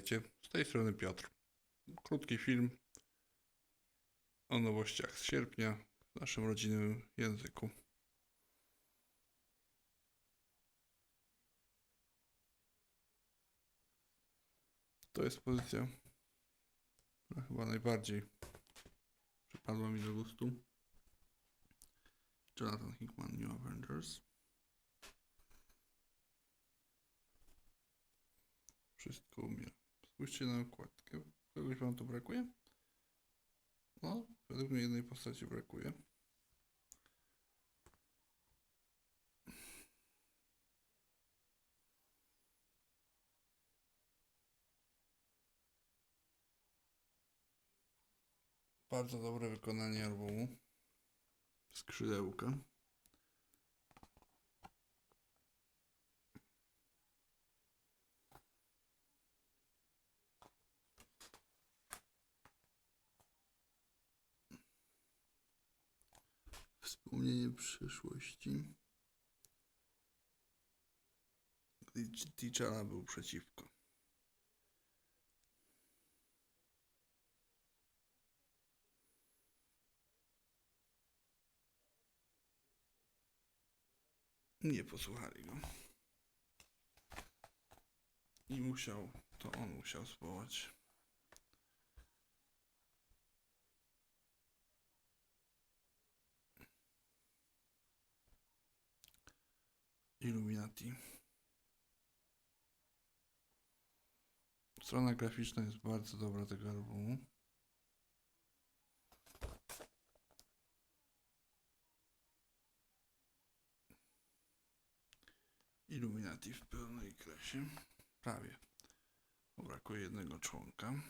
Witajcie, z tej strony Piotr. Krótki film o nowościach z sierpnia w naszym rodzinnym języku. To jest pozycja, która chyba najbardziej przypadła mi do gustu. Jonathan Hickman, New Avengers. Wszystko umiera. Spójrzcie na okładkę. Kogoś wam tu brakuje? No, według mnie jednej postaci brakuje. Bardzo dobre wykonanie albumu. Skrzydełka. Wspomnienie przyszłości. Gdy T'Challa był przeciwko. Nie posłuchali go. I musiał, to on musiał spróbować. Illuminati. Strona graficzna jest bardzo dobra tego albumu. Illuminati w pełnej kresie. Prawie. Brakuje jednego członka.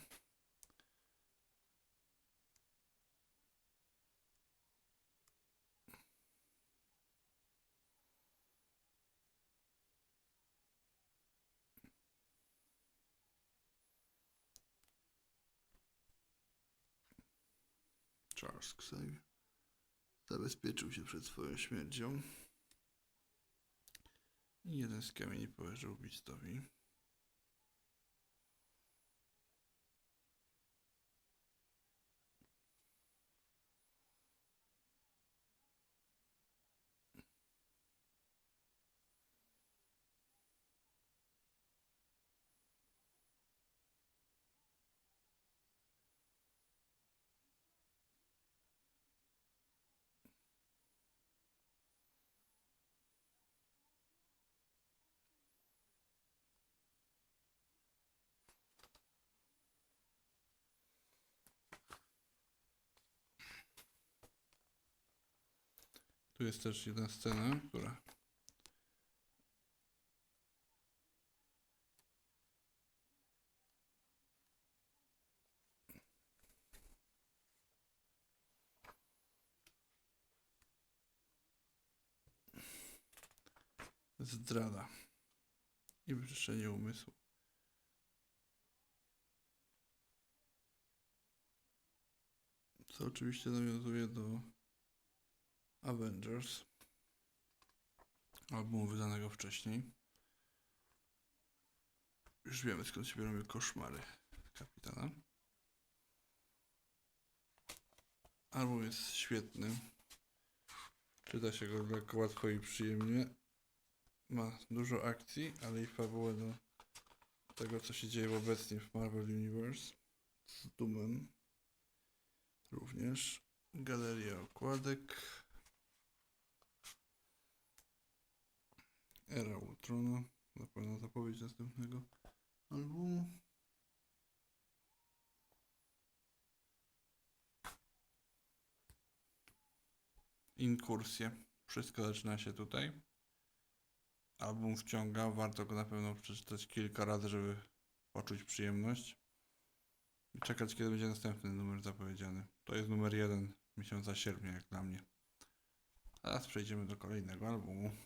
Charles Xavier zabezpieczył się przed swoją śmiercią. I jeden z kamieni położył Beastowi. Tu jest też jedna scena, która zdrada i wyczyszczenie umysłu. Co oczywiście nawiązuje do Avengers. Albumu wydanego wcześniej. Już wiemy skąd się biorą koszmary kapitana. Album jest świetny. Czyta się go lekko, łatwo i przyjemnie. Ma dużo akcji, ale i fabułę do tego, co się dzieje obecnie w Marvel Universe. Z Doomem. Również. Galeria okładek. Era Ultrona. Na pewno zapowiedź następnego albumu. Inkursje. Wszystko zaczyna się tutaj. Album wciąga. Warto go na pewno przeczytać kilka razy, żeby poczuć przyjemność. I czekać, kiedy będzie następny numer zapowiedziany. To jest numer jeden miesiąca sierpnia, jak dla mnie. Teraz przejdziemy do kolejnego albumu.